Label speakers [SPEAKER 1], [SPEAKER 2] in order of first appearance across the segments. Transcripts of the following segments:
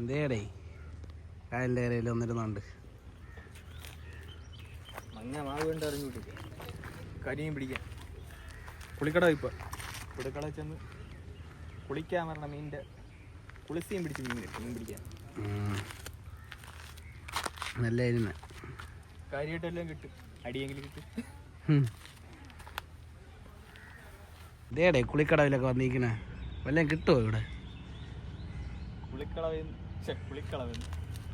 [SPEAKER 1] എന്തേടേ കായലിന്റെ കരയിൽ വന്നിരുന്നുണ്ട്.
[SPEAKER 2] മഞ്ഞ മാവ് കൊണ്ട് ഇറങ്ങിവിട്ടില്ല കരിയും പിടിക്കാൻ കുളിക്കട ഇപ്പൊ. കുളിക്കട ചെന്ന് കുളിക്കാൻ പറഞ്ഞ മീനിന്റെ കുളിസിയും പിടിച്ച് മീൻ കിട്ടും. മീൻ പിടിക്കാൻ.
[SPEAKER 1] ഉം. നല്ല ഇരുന്ന്
[SPEAKER 2] കാര്യമായിട്ടെല്ലാം കിട്ടും. അടിയെങ്കിലും കിട്ടും.
[SPEAKER 1] ഇതേടേ കുളിക്കടവിലൊക്കെ വന്നിരിക്കണേ? വല്ലതും കിട്ടുമോ ഇവിടെ?
[SPEAKER 2] കുളിക്കളവെന്ന്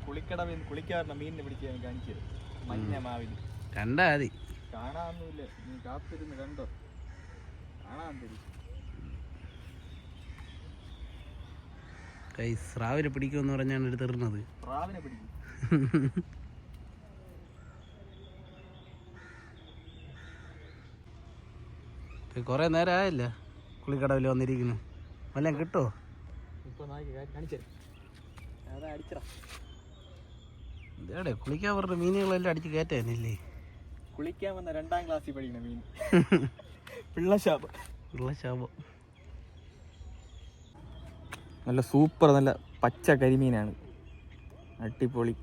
[SPEAKER 2] കുളിക്കടവെന്ന് കുളിക്കാറുള്ള മീനിനെ പിടിക്കാൻ കാണിച്ചത് മഞ്ഞ മാവിൽ.
[SPEAKER 1] കണ്ടാ മതി.
[SPEAKER 2] കാണാനൊന്നുമില്ല നീ കാത്തിരുന്ന് കണ്ടോ? കാണാൻ
[SPEAKER 1] സ്രാവിനെ പിടിക്കുമെന്ന് പറഞ്ഞാണ് എടുത്തിടുന്നത്
[SPEAKER 2] പ്രാവിനെ പിടിക്കും.
[SPEAKER 1] കുറേ നേരം ആയല്ല കുളിക്കടവിൽ വന്നിരിക്കുന്നു. വല്ലതും കിട്ടുമോ
[SPEAKER 2] ഇപ്പൊ നായിക കാണിച്ചു
[SPEAKER 1] ഇതേടെ കുളിക്കാൻ പറഞ്ഞ മീനുകളെല്ലാം അടിച്ച് കയറ്റാനില്ലേ?
[SPEAKER 2] കുളിക്കാൻ വന്ന രണ്ടാം ക്ലാസ്സിൽ പഠിക്കുന്ന മീൻ. പിള്ളശാപം നല്ല സൂപ്പർ നല്ല പച്ച കരിമീനാണ്. അടിപൊളി.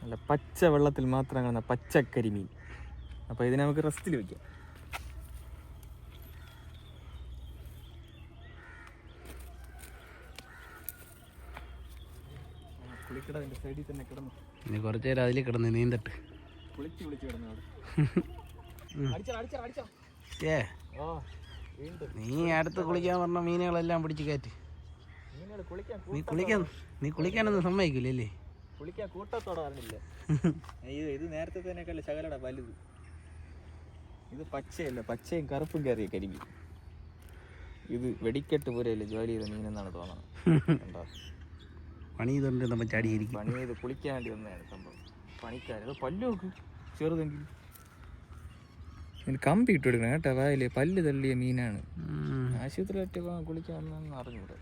[SPEAKER 2] നല്ല പച്ച വെള്ളത്തിൽ മാത്രം കാണുന്ന പച്ച കരിമീൻ. അപ്പോൾ ഇതിനെ നമുക്ക് റെസ്റ്റിൽ വെക്കാം കുളിക്കടതിന്റെ സൈഡിൽ തന്നെ കിടന്നു
[SPEAKER 1] ഇനി കുറച്ച് നേരം അതിൽ കിടന്ന് നീന്തട്ട് ഏ നീ അടുത്ത് കുളിക്കാൻ പറഞ്ഞ മീനുകളെല്ലാം പിടിച്ച് കയറ്റി. നീ കുളിക്കാൻ നീ കുളിക്കാനൊന്നും സമ്മതിക്കില്ലല്ലേ
[SPEAKER 2] കുളിക്കാൻ കൂട്ടത്തോടെ പറഞ്ഞില്ല ഇത് നേരത്തെ തന്നെയൊക്കെ ശകലട വലുത്. ഇത് പച്ചയല്ല പച്ചയും കറുപ്പും കയറിയ കരിക്കും ഇത് വെടിക്കെട്ട് പോലെയല്ലേ ജോലി ചെയ്ത മീനെന്നാണ് തോന്നുന്നത് കണ്ടോ?
[SPEAKER 1] പണി ചെയ്തോണ്ട് നമ്മൾ ചാടിയിരിക്കും.
[SPEAKER 2] പണി ചെയ്ത് കുളിക്കാൻ വേണ്ടി വന്നതാണ് സംഭവം. പണിക്കാരൻ അത് പല്ല് നോക്ക്. ചെറുതെങ്കിൽ. ഇതിന് കമ്പി ഇട്ട് കൊടുക്കണം കേട്ടോ വായിൽ. പല്ല് തള്ളിയ മീനാണ്. ആശുപത്രി ഒറ്റ കുളിക്കാൻ വന്നെന്ന് അറിഞ്ഞൂടെ.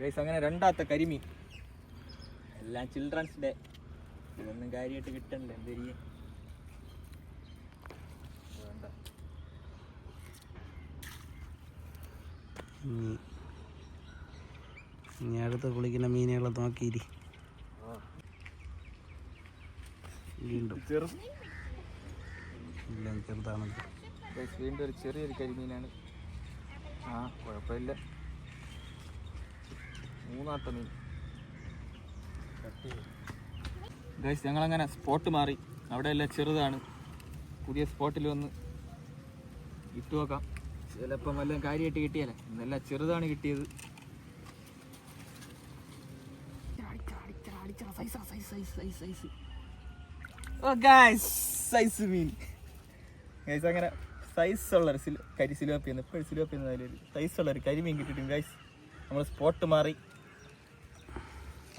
[SPEAKER 2] ഗൈസ് അങ്ങനെ രണ്ടാമത്തെ കരിമീൻ. എല്ലാം ചിൽഡ്രൻസ് ഡേ ഇതൊന്നും കാര്യമായിട്ട് കിട്ടണ്ടേ എന്തെരിയെ വേണ്ട
[SPEAKER 1] ഇനി അടുത്ത് കുളിക്കുന്ന മീനുകളെ നോക്കിയിരി. വീണ്ടും.
[SPEAKER 2] ചെറു
[SPEAKER 1] എല്ലാം ചെറുതാണത്
[SPEAKER 2] ഗൈസ് വീണ്ടും ഒരു ചെറിയൊരു കരിമീനാണ്. ആ കുഴപ്പമില്ല. മൂന്നാമത്തെ മീൻ. ഗൈസ് ഞങ്ങളങ്ങനെ സ്പോട്ട് മാറി. അവിടെയല്ല എല്ലാം ചെറുതാണ്. പുതിയ സ്പോട്ടിൽ വന്ന് ഇട്ടു നോക്കാം. ചിലപ്പം വല്ലതും കാര്യമായിട്ട് കിട്ടിയാലേ. ഇന്നെല്ലാം ചെറുതാണ് കിട്ടിയത്. സൈസ് മീൻ ഗൈസ് അങ്ങനെ സൈസ് ഉള്ളൊരു സിലോ കരി സിലോപ്പി എന്ന് ഇപ്പോൾ സിലോപ്പി എന്ന അതിലൊരു സൈസ് ഉള്ള ഒരു കരിമീൻ കിട്ടിയിട്ടുണ്ട് ഗൈസ് നമ്മൾ സ്പോട്ട് മാറി.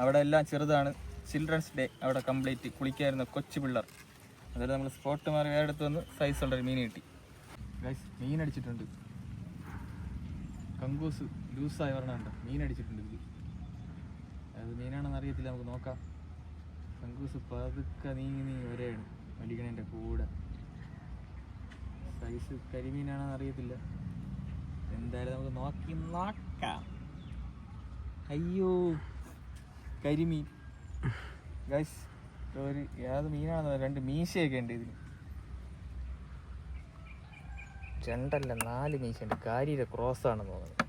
[SPEAKER 2] അവിടെ എല്ലാം ചെറുതാണ്. ചിൽഡ്രൻസ് ഡേ അവിടെ കംപ്ലീറ്റ് കുളിക്കായിരുന്ന കൊച്ചു പിള്ളർ. അതായത് നമ്മൾ സ്പോട്ട് മാറി വേറെ അടുത്ത് വന്ന് സൈസ് ഉള്ള ഒരു മീൻ കിട്ടി. ഗൈസ് മീൻ അടിച്ചിട്ടുണ്ട്. കങ്കൂസ് ലൂസായി പറഞ്ഞുണ്ട് മീൻ അടിച്ചിട്ടുണ്ട്. അത് മീനാണെന്ന് അറിയത്തില്ല നമുക്ക് നോക്കാം. കങ്കൂസ് പതുക്കെ നീങ്ങി നീങ്ങി വരെയാണ് വലിക്കണേന്റെ കൂടെ. സൈസ് കരിമീനാണെന്ന് അറിയത്തില്ല. എന്തായാലും നമുക്ക് നോക്കി നോക്കാം. അയ്യോ കരിമീൻ. ഗൈസ് ഒരു ഏത് മീനാണെന്ന് രണ്ട് മീശയൊക്കെ ഉണ്ട് ഇതിന് രണ്ടല്ല നാല് മീശയുണ്ട്. കാരിയുടെ ക്രോസ് ആണെന്ന് തോന്നുന്നത്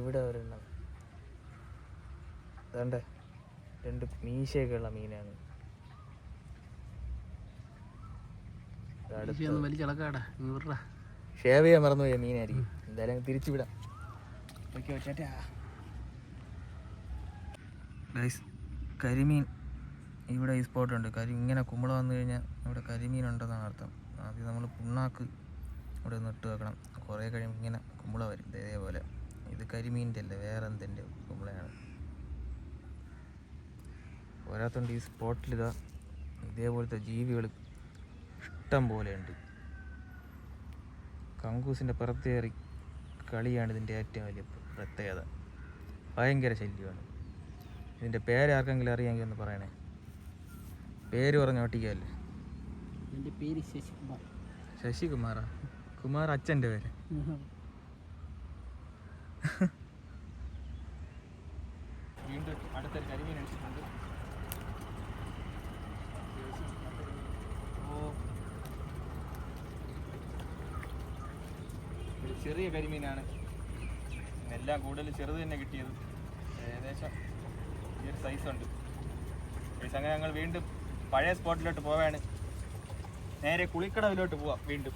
[SPEAKER 2] ഇവിടെ ഒരെണ്ണം. വേണ്ടേ? രണ്ട് മീശയൊക്കെ ഉള്ള മീനാണ് ഷേവ് ചെയ്യാൻ മറന്നുപോയ മീനായിരിക്കും. എന്തായാലും തിരിച്ചു വിടാം. ഗൈസ് കരിമീൻ ഇവിടെ ഈ സ്പോട്ട് ഉണ്ട് കരി ഇങ്ങനെ കുമ്പള വന്നു കഴിഞ്ഞാൽ ഇവിടെ കരിമീൻ ഉണ്ടെന്നാണ് അർത്ഥം. ആദ്യം നമ്മൾ പുണ്ണാക്ക് ഇവിടെ ഒന്ന് ഇട്ട് വെക്കണം. കുറേ കഴിയുമ്പോൾ ഇങ്ങനെ കുമ്പള വരും. ഇതേപോലെ. ഇത് കരിമീന്റെ അല്ല വേറെ എന്തിന്റെ കുമ്പളയാണ്? പോരാത്തോണ്ട് ഈ സ്പോട്ടിലിതാ ഇതേപോലത്തെ ജീവികൾ ഇഷ്ടം പോലെയുണ്ട് കങ്കൂസിന്റെ പുറത്തേറി കളിയാണ് ഇതിന്റെ ഏറ്റവും വലിയ പ്രത്യേകത. ഭയങ്കര ശല്യമാണ്. ഇതിന്റെ പേര് ആർക്കെങ്കിലും അറിയാമെങ്കിൽ ഒന്ന് പറയണേ. പേര് പറഞ്ഞ ഒട്ടിക്കല്ലേ
[SPEAKER 1] എന്റെ പേര് ശശികുമാർ.
[SPEAKER 2] ശശികുമാറാ? കുമാർ അച്ഛന്റെ പേര്. വീണ്ടും അടുത്തൊരു കരിമീൻ ഓ ഒരു ചെറിയ കരിമീനാണ്. എല്ലാം കൂടുതൽ ചെറുത് തന്നെ കിട്ടിയത്. ഏകദേശം ഈ ഒരു സൈസ് ഉണ്ട്. Guys, അങ്ങനെ ഞങ്ങൾ വീണ്ടും പഴയ സ്പോട്ടിലോട്ട് പോവാണ്. നേരെ കുളിക്കടവിലോട്ട് പോവാം വീണ്ടും.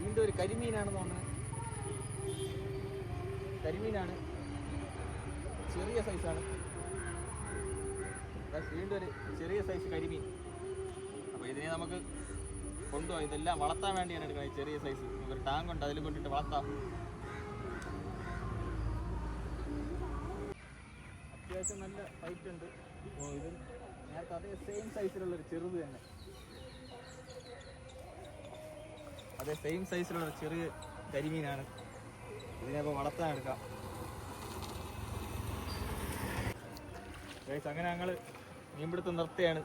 [SPEAKER 2] വീണ്ടും ഒരു കരിമീനാണ് തോന്നുന്നത് കരിമീനാണ്. ചെറിയ സൈസാണ് വീണ്ടും ഒരു ചെറിയ സൈസ് കരിമീൻ. അപ്പോൾ ഇതിനെ നമുക്ക് കൊണ്ടുപോകാം ഇതെല്ലാം വളർത്താൻ വേണ്ടിയാണ് എടുക്കുന്നത് ചെറിയ സൈസ് ഒരു ടാങ്ക് ഉണ്ട് അതിൽ കൊണ്ടിട്ട് വളർത്താം. അത്യാവശ്യം നല്ല ഹൈറ്റ് ഉണ്ട്. അപ്പോൾ ഇത് നേരത്തെ അതേ സെയിം സൈസിലുള്ള ഒരു ചെറുത് തന്നെ. അതേ സെയിം സൈസിലുള്ള ചെറിയ കരിമീനാണ്. ഇതിനെ അപ്പോൾ വളർത്താൻ എടുക്കാം അങ്ങനെ ഞങ്ങൾ മീൻപിടുത്തം നിർത്തുകയാണ്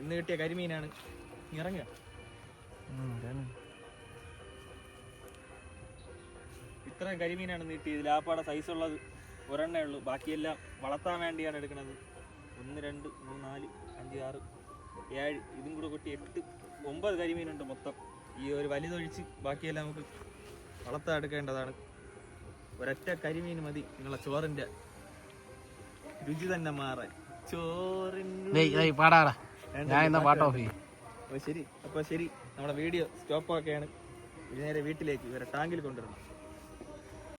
[SPEAKER 2] ഇന്ന് കിട്ടിയ കരിമീനാണ്. ഇറങ്ങുക. ഇത്രയും കരിമീനാണ് നീട്ടി സൈസ് ഉള്ളത് ഒരെണ്ണേ ഉള്ളൂ. ബാക്കിയെല്ലാം വളർത്താൻ വേണ്ടിയാണ് എടുക്കുന്നത്. ഒന്ന് രണ്ട് മൂന്ന് നാല് അഞ്ച് ആറ് ഏഴ് ഇതും കൂടെ കൊട്ടി എട്ട് ഒമ്പത് കരിമീനുണ്ട് മൊത്തം. ഈ ഒരു വലുതൊഴിച്ച് ബാക്കിയെല്ലാം നമുക്ക് വളർത്താൻ എടുക്കേണ്ടതാണ്. ഒരൊറ്റ കരിമീൻ മതി. നിങ്ങളെ ചോറിന്റെ രുചി തന്നെ മാറാൻ.
[SPEAKER 1] പാടാടാ. ഞാൻ ഇന്ന് പാട്ട് ഓഫ് ചെയ്യും.
[SPEAKER 2] ശരി അപ്പോൾ ശരി. നമ്മുടെ വീഡിയോ സ്റ്റോപ്പ് ഒക്കെയാണ് നേരെ വീട്ടിലേക്ക് ഇവരെ ടാങ്കിൽ കൊണ്ടുവരണം.